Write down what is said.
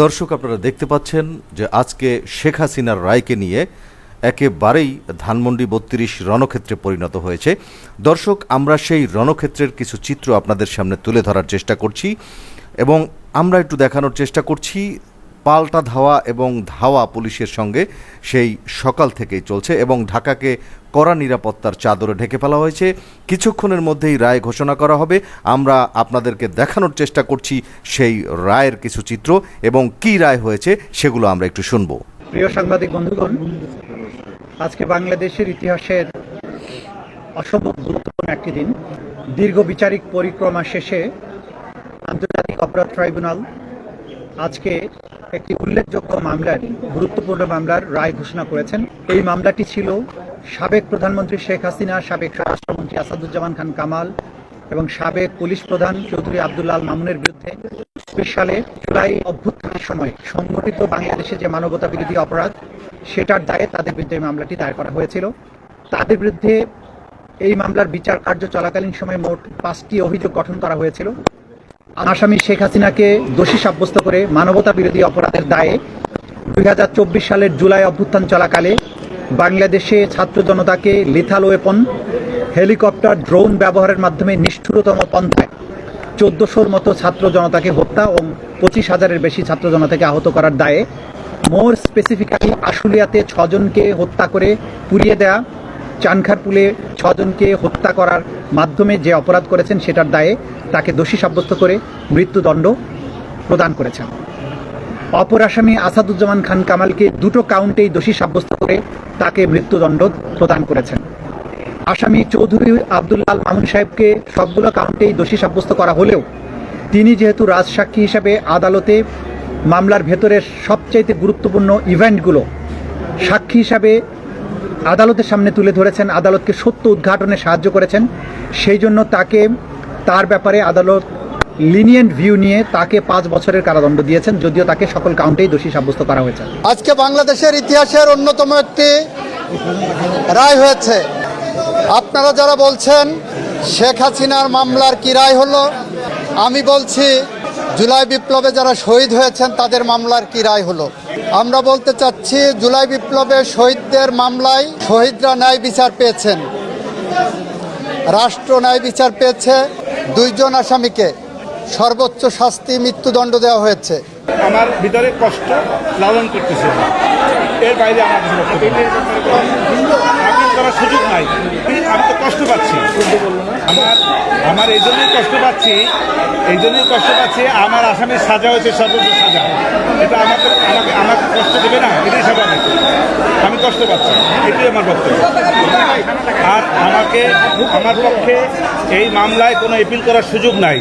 দর্শক আপনারা দেখতে পাচ্ছেন যে আজকে শেখ হাসিনার রায়কে নিয়ে একেবারেই ধানমন্ডি বত্রিশ রণক্ষেত্রে পরিণত হয়েছে। দর্শক, আমরা সেই রণক্ষেত্রের কিছু চিত্র আপনাদের সামনে তুলে ধরার চেষ্টা করছি এবং আমরা একটু দেখানোর চেষ্টা করছি। পাল্টা ধাওয়া এবং ধাওয়া পুলিশের সঙ্গে সেই সকাল থেকেই চলছে এবং ঢাকাকে কড়া নিরাপত্তার চাদরে ঢেকে ফেলা হয়েছে। কিছুক্ষণের মধ্যেই রায় ঘোষণা করা হবে। আমরা আপনাদেরকে দেখানোর চেষ্টা করছি সেই রায়ের কিছু চিত্র এবং কি রায় হয়েছে সেগুলো আমরা একটু শুনব। প্রিয় সাংবাদিক বন্ধুগণ, আজকে বাংলাদেশের ইতিহাসের অসম্ভব গুরুত্বপূর্ণ একটি দিন। দীর্ঘ বিচারিক পরিক্রমা শেষে আন্তর্জাতিক অপরাধ ট্রাইব্যুনাল আজকে একটি উল্লেখযোগ্য মামলার, গুরুত্বপূর্ণ মামলার রায় ঘোষণা করেছেন। এই মামলাটি ছিল সাবেক প্রধানমন্ত্রী শেখ হাসিনা, সাবেক স্বরাষ্ট্রমন্ত্রী আসাদুজ্জামান খান কামাল এবং সাবেক পুলিশ প্রধান চৌধুরী আব্দুল্লাহ মামুনের বিরুদ্ধে চব্বিশ সালে জুলাই অভ্যুত্থানের সময় সংগঠিত বাংলাদেশে যে মানবতা বিরোধী অপরাধ, সেটার দায়ে তাদের বিরুদ্ধে মামলাটি দায়ের করা হয়েছিল। তাদের বিরুদ্ধে এই মামলার বিচার কার্য চলাকালীন সময় মোট পাঁচটি অভিযোগ গঠন করা হয়েছিল। আসামি শেখ হাসিনাকে দোষী সাব্যস্ত করে মানবতা বিরোধী অপরাধের দায়ে দুই হাজার চব্বিশ সালের জুলাই অভ্যুত্থান চলাকালে বাংলাদেশে ছাত্র জনতাকে লিথাল ওয়েপন হেলিকপ্টার ড্রোন ব্যবহারের মাধ্যমে নিষ্ঠুরতম পন্থায় চোদ্দশোর মতো ছাত্র জনতাকে হত্যা ও পঁচিশ হাজারের বেশি ছাত্র জনতাকে আহত করার দায়ে মোর স্পেসিফিক্যালি আশুলিয়াতে ছজনকে হত্যা করে পুড়িয়ে দেয়া চানখারপুলে ছজনকে হত্যা করার মাধ্যমে যে অপরাধ করেছেন সেটার দায়ে তাকে দোষী সাব্যস্ত করে মৃত্যুদণ্ড প্রদান করেছেন। অপর আসামি আসাদুজ্জামান খান কামালকে দুটো কাউন্টেই দোষী সাব্যস্ত করে তাকে মৃত্যুদণ্ড প্রদান করেছেন। আসামি চৌধুরী আবদুল্লাল মামুন সাহেবকে সবগুলো কাউন্টেই দোষী সাব্যস্ত করা হলেও তিনি যেহেতু রাজসাক্ষী হিসাবে আদালতে মামলার ভেতরের সবচাইতে গুরুত্বপূর্ণ ইভেন্টগুলো সাক্ষী হিসাবে আদালতের সামনে তুলে ধরেছেন, আদালতকে সত্য উদ্ঘাটনে সাহায্য করেছেন। সেই জন্য তাকে, তার ব্যাপারে আদালত লিনিয়েন্ট ভিউ নিয়ে তাকে পাঁচ বছরের কারাদণ্ড দিয়েছেন, যদিও তাকে সকল কাউন্টেই দোষী সাব্যস্ত করা হয়েছে। আজকে বাংলাদেশের ইতিহাসের অন্যতম একটি রায় হয়েছে। আপনারা যারা বলছেন শেখ হাসিনার মামলার কি রায় হলো, আমি বলছি, জুলাই বিপ্লবে যারা শহীদ হয়েছেন তাদের মামলার কি রায় হলো? আমরা বলতে চাচ্ছি, জুলাই বিপ্লবের শহীদদের মামলায় শহীদরা ন্যায় বিচার পেয়েছেন। রাষ্ট্র ন্যায় বিচার পেয়েছে দুইজন আসামিকে। সর্বোচ্চ শাস্তি, মৃত্যুদণ্ড দেওয়া হয়েছে। আমার ভিতরে কষ্ট লালন করতেছে। এর বাইরে আমার সুযোগ নাই। আমি তো কষ্ট পাচ্ছি। আমার আমার এই জন্যই কষ্ট পাচ্ছি, এই জন্যই কষ্ট পাচ্ছি, আমার আসামের সাজা হয়েছে সর্বোচ্চ সাজা। এটা আমাকে আমাকে আমাকে কষ্ট দেবে না, এটাই স্বাভাবিক আমি কষ্ট পাচ্ছি, এটাই আমার বক্তব্য। আর আমাকে, আমার পক্ষে এই মামলায় কোনো এপিল করার সুযোগ নাই।